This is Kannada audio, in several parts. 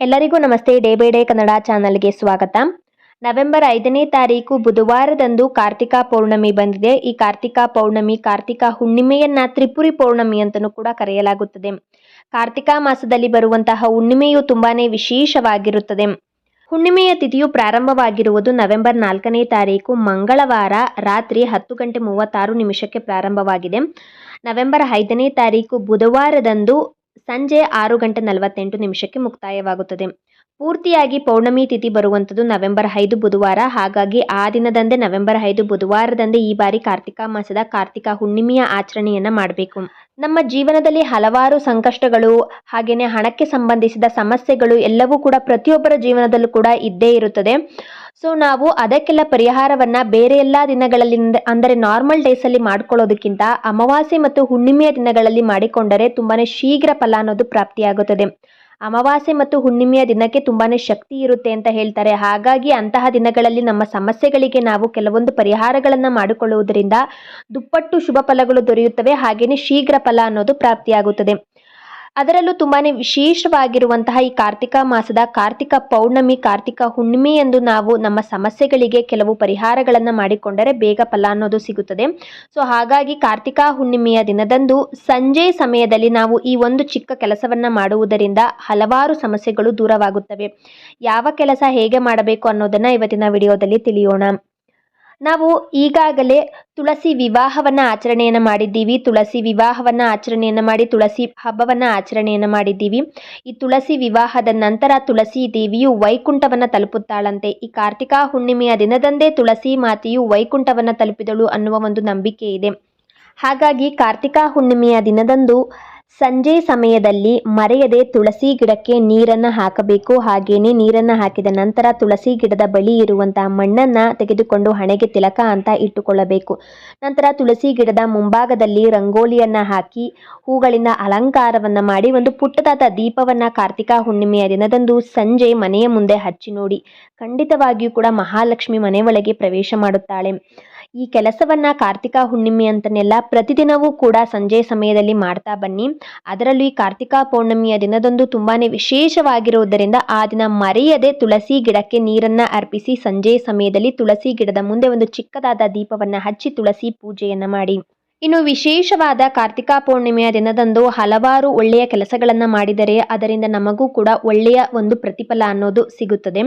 ಎಲ್ಲರಿಗೂ ನಮಸ್ತೆ. ಡೇ ಬೈ ಡೇ ಕನ್ನಡ ಚಾನಲ್ಗೆ ಸ್ವಾಗತ. ನವೆಂಬರ್ ಐದನೇ ತಾರೀಕು ಬುಧವಾರದಂದು ಕಾರ್ತಿಕ ಪೌರ್ಣಮಿ ಬಂದಿದೆ. ಈ ಕಾರ್ತಿಕ ಪೌರ್ಣಮಿ ಕಾರ್ತಿಕ ಹುಣ್ಣಿಮೆಯನ್ನ ತ್ರಿಪುರಿ ಪೌರ್ಣಮಿ ಅಂತಲೂ ಕೂಡ ಕರೆಯಲಾಗುತ್ತದೆ. ಕಾರ್ತಿಕ ಮಾಸದಲ್ಲಿ ಬರುವಂತಹ ಹುಣ್ಣಿಮೆಯು ತುಂಬಾನೇ ವಿಶೇಷವಾಗಿರುತ್ತದೆ. ಹುಣ್ಣಿಮೆಯ ತಿಥಿಯು ಪ್ರಾರಂಭವಾಗಿರುವುದು ನವೆಂಬರ್ ನಾಲ್ಕನೇ ತಾರೀಕು, ಮಂಗಳವಾರ, ರಾತ್ರಿ ಹತ್ತು ಗಂಟೆ ಮೂವತ್ತಾರು ನಿಮಿಷಕ್ಕೆ ಪ್ರಾರಂಭವಾಗಿದೆ. ನವೆಂಬರ್ ಐದನೇ ತಾರೀಕು ಬುಧವಾರದಂದು ಸಂಜೆ ಆರು ಗಂಟೆ ನಲವತ್ತೆಂಟು ನಿಮಿಷಕ್ಕೆ ಮುಕ್ತಾಯವಾಗುತ್ತದೆ. ಪೂರ್ತಿಯಾಗಿ ಪೌರ್ಣಮಿ ತಿಥಿ ಬರುವಂಥದ್ದು ನವೆಂಬರ್ ಐದು ಬುಧವಾರ. ಹಾಗಾಗಿ ಆ ದಿನದಂದೇ ನವೆಂಬರ್ ಐದು ಬುಧವಾರದಂದೇ ಈ ಬಾರಿ ಕಾರ್ತಿಕ ಮಾಸದ ಕಾರ್ತಿಕ ಹುಣ್ಣಿಮೆಯ ಆಚರಣೆಯನ್ನು ಮಾಡಬೇಕು. ನಮ್ಮ ಜೀವನದಲ್ಲಿ ಹಲವಾರು ಸಂಕಷ್ಟಗಳು ಹಾಗೆಯೇ ಹಣಕ್ಕೆ ಸಂಬಂಧಿಸಿದ ಸಮಸ್ಯೆಗಳು ಎಲ್ಲವೂ ಕೂಡ ಪ್ರತಿಯೊಬ್ಬರ ಜೀವನದಲ್ಲೂ ಕೂಡ ಇದ್ದೇ ಇರುತ್ತದೆ. ಸೊ ನಾವು ಅದಕ್ಕೆಲ್ಲ ಪರಿಹಾರವನ್ನ ಬೇರೆ ಎಲ್ಲ ದಿನಗಳಲ್ಲಿ ಅಂದರೆ ನಾರ್ಮಲ್ ಡೇಸಲ್ಲಿ ಮಾಡ್ಕೊಳ್ಳೋದಕ್ಕಿಂತ ಅಮಾವಾಸ್ಯೆ ಮತ್ತು ಹುಣ್ಣಿಮೆಯ ದಿನಗಳಲ್ಲಿ ಮಾಡಿಕೊಂಡರೆ ತುಂಬಾನೇ ಶೀಘ್ರ ಫಲ ಅನ್ನೋದು ಪ್ರಾಪ್ತಿಯಾಗುತ್ತದೆ. ಅಮಾವಾಸ್ಯೆ ಮತ್ತು ಹುಣ್ಣಿಮೆಯ ದಿನಕ್ಕೆ ತುಂಬಾನೇ ಶಕ್ತಿ ಇರುತ್ತೆ ಅಂತ ಹೇಳ್ತಾರೆ. ಹಾಗಾಗಿ ಅಂತಹ ದಿನಗಳಲ್ಲಿ ನಮ್ಮ ಸಮಸ್ಯೆಗಳಿಗೆ ನಾವು ಕೆಲವೊಂದು ಪರಿಹಾರಗಳನ್ನು ಮಾಡಿಕೊಳ್ಳುವುದರಿಂದ ದುಪ್ಪಟ್ಟು ಶುಭ ಫಲಗಳು ದೊರೆಯುತ್ತವೆ. ಹಾಗೆಯೇ ಶೀಘ್ರ ಫಲ ಅನ್ನೋದು ಪ್ರಾಪ್ತಿಯಾಗುತ್ತದೆ. ಅದರಲ್ಲೂ ತುಂಬಾನೇ ವಿಶೇಷವಾಗಿರುವಂತಹ ಈ ಕಾರ್ತಿಕ ಮಾಸದ ಕಾರ್ತಿಕ ಪೌರ್ಣಮಿ, ಕಾರ್ತಿಕ ಹುಣ್ಣಿಮೆ ಎಂದು ನಾವು ನಮ್ಮ ಸಮಸ್ಯೆಗಳಿಗೆ ಕೆಲವು ಪರಿಹಾರಗಳನ್ನು ಮಾಡಿಕೊಂಡರೆ ಬೇಗ ಫಲ ಅನ್ನೋದು ಸಿಗುತ್ತದೆ. ಸೊ, ಹಾಗಾಗಿ ಕಾರ್ತಿಕ ಹುಣ್ಣಿಮೆಯ ದಿನದಂದು ಸಂಜೆ ಸಮಯದಲ್ಲಿ ನಾವು ಈ ಒಂದು ಚಿಕ್ಕ ಕೆಲಸವನ್ನ ಮಾಡುವುದರಿಂದ ಹಲವಾರು ಸಮಸ್ಯೆಗಳು ದೂರವಾಗುತ್ತವೆ. ಯಾವ ಕೆಲಸ ಹೇಗೆ ಮಾಡಬೇಕು ಅನ್ನೋದನ್ನ ಇವತ್ತಿನ ವಿಡಿಯೋದಲ್ಲಿ ತಿಳಿಯೋಣ. ನಾವು ಈಗಾಗಲೇ ತುಳಸಿ ವಿವಾಹವನ್ನ ಆಚರಣೆಯನ್ನು ಮಾಡಿದ್ದೀವಿ. ತುಳಸಿ ವಿವಾಹವನ್ನ ಆಚರಣೆಯನ್ನು ಮಾಡಿ, ತುಳಸಿ ಹಬ್ಬವನ್ನ ಆಚರಣೆಯನ್ನು ಮಾಡಿದ್ದೀವಿ. ಈ ತುಳಸಿ ವಿವಾಹದ ನಂತರ ತುಳಸಿ ದೇವಿಯು ವೈಕುಂಠವನ್ನ ತಲುಪುತ್ತಾಳಂತೆ. ಈ ಕಾರ್ತಿಕ ಹುಣ್ಣಿಮೆಯ ದಿನದಂದೇ ತುಳಸಿ ಮಾತೆಯು ವೈಕುಂಠವನ್ನ ತಲುಪಿದಳು ಅನ್ನುವ ಒಂದು ನಂಬಿಕೆ ಇದೆ. ಹಾಗಾಗಿ ಕಾರ್ತಿಕ ಹುಣ್ಣಿಮೆಯ ದಿನದಂದು ಸಂಜೆ ಸಮಯದಲ್ಲಿ ಮರೆಯದೆ ತುಳಸಿ ಗಿಡಕ್ಕೆ ನೀರನ್ನು ಹಾಕಬೇಕು. ಹಾಗೇನೆ ನೀರನ್ನು ಹಾಕಿದ ನಂತರ ತುಳಸಿ ಗಿಡದ ಬಳಿ ಇರುವಂತಹ ಮಣ್ಣನ್ನು ತೆಗೆದುಕೊಂಡು ಹಣೆಗೆ ತಿಲಕ ಅಂತ ಇಟ್ಟುಕೊಳ್ಳಬೇಕು. ನಂತರ ತುಳಸಿ ಗಿಡದ ಮುಂಭಾಗದಲ್ಲಿ ರಂಗೋಲಿಯನ್ನು ಹಾಕಿ ಹೂಗಳಿಂದ ಅಲಂಕಾರವನ್ನು ಮಾಡಿ ಒಂದು ಪುಟ್ಟದಾದ ದೀಪವನ್ನು ಕಾರ್ತಿಕ ಹುಣ್ಣಿಮೆಯ ದಿನದಂದು ಸಂಜೆ ಮನೆಯ ಮುಂದೆ ಹಚ್ಚಿ ನೋಡಿ. ಖಂಡಿತವಾಗಿಯೂ ಕೂಡ ಮಹಾಲಕ್ಷ್ಮಿ ಮನೆ ಒಳಗೆ ಪ್ರವೇಶ ಮಾಡುತ್ತಾಳೆ. ಈ ಕೆಲಸವನ್ನ ಕಾರ್ತಿಕ ಹುಣ್ಣಿಮೆ ಅಂತನೆಲ್ಲ ಪ್ರತಿದಿನವೂ ಕೂಡ ಸಂಜೆ ಸಮಯದಲ್ಲಿ ಮಾಡ್ತಾ ಬನ್ನಿ. ಅದರಲ್ಲೂ ಈ ಕಾರ್ತಿಕ ಪೌರ್ಣಮಿಯ ದಿನದಂದು ತುಂಬಾನೇ ವಿಶೇಷವಾಗಿರುವುದರಿಂದ ಆ ದಿನ ಮರೆಯದೆ ತುಳಸಿ ಗಿಡಕ್ಕೆ ನೀರನ್ನ ಅರ್ಪಿಸಿ ಸಂಜೆ ಸಮಯದಲ್ಲಿ ತುಳಸಿ ಗಿಡದ ಮುಂದೆ ಒಂದು ಚಿಕ್ಕದಾದ ದೀಪವನ್ನ ಹಚ್ಚಿ ತುಳಸಿ ಪೂಜೆಯನ್ನ ಮಾಡಿ. ಇನ್ನು ವಿಶೇಷವಾದ ಕಾರ್ತಿಕ ಪೌರ್ಣಿಮೆಯ ದಿನದಂದು ಹಲವಾರು ಒಳ್ಳೆಯ ಕೆಲಸಗಳನ್ನು ಮಾಡಿದರೆ ಅದರಿಂದ ನಮಗೂ ಕೂಡ ಒಳ್ಳೆಯ ಒಂದು ಪ್ರತಿಫಲ ಅನ್ನೋದು ಸಿಗುತ್ತದೆ.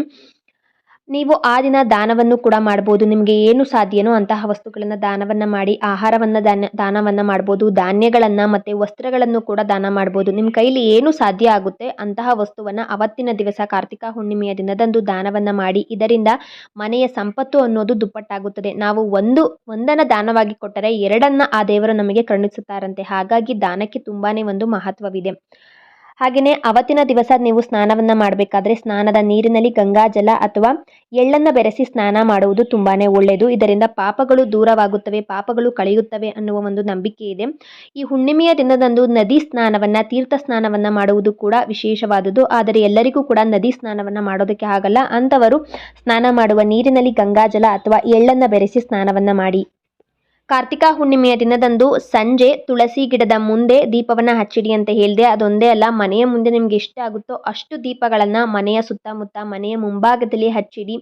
ನೀವು ಆ ದಿನ ದಾನವನ್ನು ಕೂಡ ಮಾಡ್ಬೋದು. ನಿಮಗೆ ಏನು ಸಾಧ್ಯನೋ ಅಂತಹ ವಸ್ತುಗಳನ್ನು ದಾನವನ್ನು ಮಾಡಿ, ಆಹಾರವನ್ನು ದಾನ ದಾನವನ್ನು ಮಾಡ್ಬೋದು, ಧಾನ್ಯಗಳನ್ನು ಮತ್ತು ವಸ್ತ್ರಗಳನ್ನು ಕೂಡ ದಾನ ಮಾಡ್ಬೋದು. ನಿಮ್ಮ ಕೈಲಿ ಏನು ಸಾಧ್ಯ ಆಗುತ್ತೆ ಅಂತಹ ವಸ್ತುವನ್ನು ಅವತ್ತಿನ ದಿವಸ ಕಾರ್ತಿಕ ಹುಣ್ಣಿಮೆಯ ದಿನದಂದು ದಾನವನ್ನು ಮಾಡಿ, ಇದರಿಂದ ಮನೆಯ ಸಂಪತ್ತು ಅನ್ನೋದು ದುಪ್ಪಟ್ಟಾಗುತ್ತದೆ. ನಾವು ಒಂದು ಒಂದನ್ನು ದಾನವಾಗಿ ಕೊಟ್ಟರೆ ಎರಡನ್ನ ಆ ದೇವರು ನಮಗೆ ಕರುಣಿಸುತ್ತಾರಂತೆ. ಹಾಗಾಗಿ ದಾನಕ್ಕೆ ತುಂಬಾ ಒಂದು ಮಹತ್ವವಿದೆ. ಹಾಗೆಯೇ ಅವತ್ತಿನ ದಿವಸ ನೀವು ಸ್ನಾನವನ್ನು ಮಾಡಬೇಕಾದ್ರೆ ಸ್ನಾನದ ನೀರಿನಲ್ಲಿ ಗಂಗಾಜಲ ಅಥವಾ ಎಳ್ಳನ್ನು ಬೆರೆಸಿ ಸ್ನಾನ ಮಾಡುವುದು ತುಂಬಾ ಒಳ್ಳೆಯದು ಇದರಿಂದ ಪಾಪಗಳು ದೂರವಾಗುತ್ತವೆ, ಪಾಪಗಳು ಕಳೆಯುತ್ತವೆ ಅನ್ನುವ ಒಂದು ನಂಬಿಕೆ ಇದೆ. ಈ ಹುಣ್ಣಿಮೆಯ ದಿನದಂದು ನದಿ ಸ್ನಾನವನ್ನು, ತೀರ್ಥ ಸ್ನಾನವನ್ನು ಮಾಡುವುದು ಕೂಡ ವಿಶೇಷವಾದುದು ಆದರೆ ಎಲ್ಲರಿಗೂ ಕೂಡ ನದಿ ಸ್ನಾನವನ್ನು ಮಾಡೋದಕ್ಕೆ ಆಗಲ್ಲ. ಅಂಥವರು ಸ್ನಾನ ಮಾಡುವ ನೀರಿನಲ್ಲಿ ಗಂಗಾಜಲ ಅಥವಾ ಎಳ್ಳನ್ನು ಬೆರೆಸಿ ಸ್ನಾನವನ್ನು ಮಾಡಿ. ಕಾರ್ತಿಕ ಹುಣ್ಣಿಮೆಯ ದಿನದಂದು ಸಂಜೆ ತುಳಸಿ ಗಿಡದ ಮುಂದೆ ದೀಪವನ್ನು ಹಚ್ಚಿಡಿ ಅಂತ ಹೇಳಿದೆ. ಅದೊಂದೇ ಅಲ್ಲ, ಮನೆಯ ಮುಂದೆ ನಿಮ್ಗೆ ಎಷ್ಟು ಆಗುತ್ತೋ ಅಷ್ಟು ದೀಪಗಳನ್ನು ಮನೆಯ ಸುತ್ತಮುತ್ತ, ಮನೆಯ ಮುಂಭಾಗದಲ್ಲಿ ಹಚ್ಚಿಡಿ.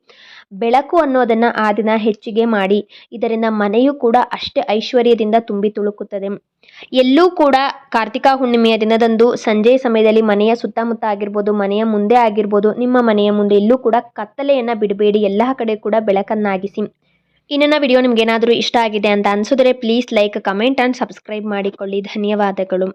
ಬೆಳಕು ಅನ್ನೋದನ್ನು ಆ ದಿನ ಹೆಚ್ಚಿಗೆ ಮಾಡಿ. ಇದರಿಂದ ಮನೆಯು ಕೂಡ ಅಷ್ಟೇ ಐಶ್ವರ್ಯದಿಂದ ತುಂಬಿ ತುಳುಕುತ್ತದೆ. ಎಲ್ಲೂ ಕೂಡ ಕಾರ್ತಿಕ ಹುಣ್ಣಿಮೆಯ ದಿನದಂದು ಸಂಜೆ ಸಮಯದಲ್ಲಿ ಮನೆಯ ಸುತ್ತಮುತ್ತ ಆಗಿರ್ಬೋದು, ಮನೆಯ ಮುಂದೆ ಆಗಿರ್ಬೋದು, ನಿಮ್ಮ ಮನೆಯ ಮುಂದೆ ಎಲ್ಲೂ ಕೂಡ ಕತ್ತಲೆಯನ್ನು ಬಿಡಬೇಡಿ. ಎಲ್ಲ ಕಡೆ ಕೂಡ ಬೆಳಕನ್ನಾಗಿಸಿ. ಇನ್ನೊಂದು ವಿಡಿಯೋ ನಿಮಗೇನಾದರೂ ಏನಾದರೂ ಇಷ್ಟ ಆಗಿದೆ ಅಂತ ಅನಿಸಿದ್ರೆ please like comment and subscribe ಮಾಡಿಕೊಳ್ಳಿ. ಧನ್ಯವಾದಗಳು.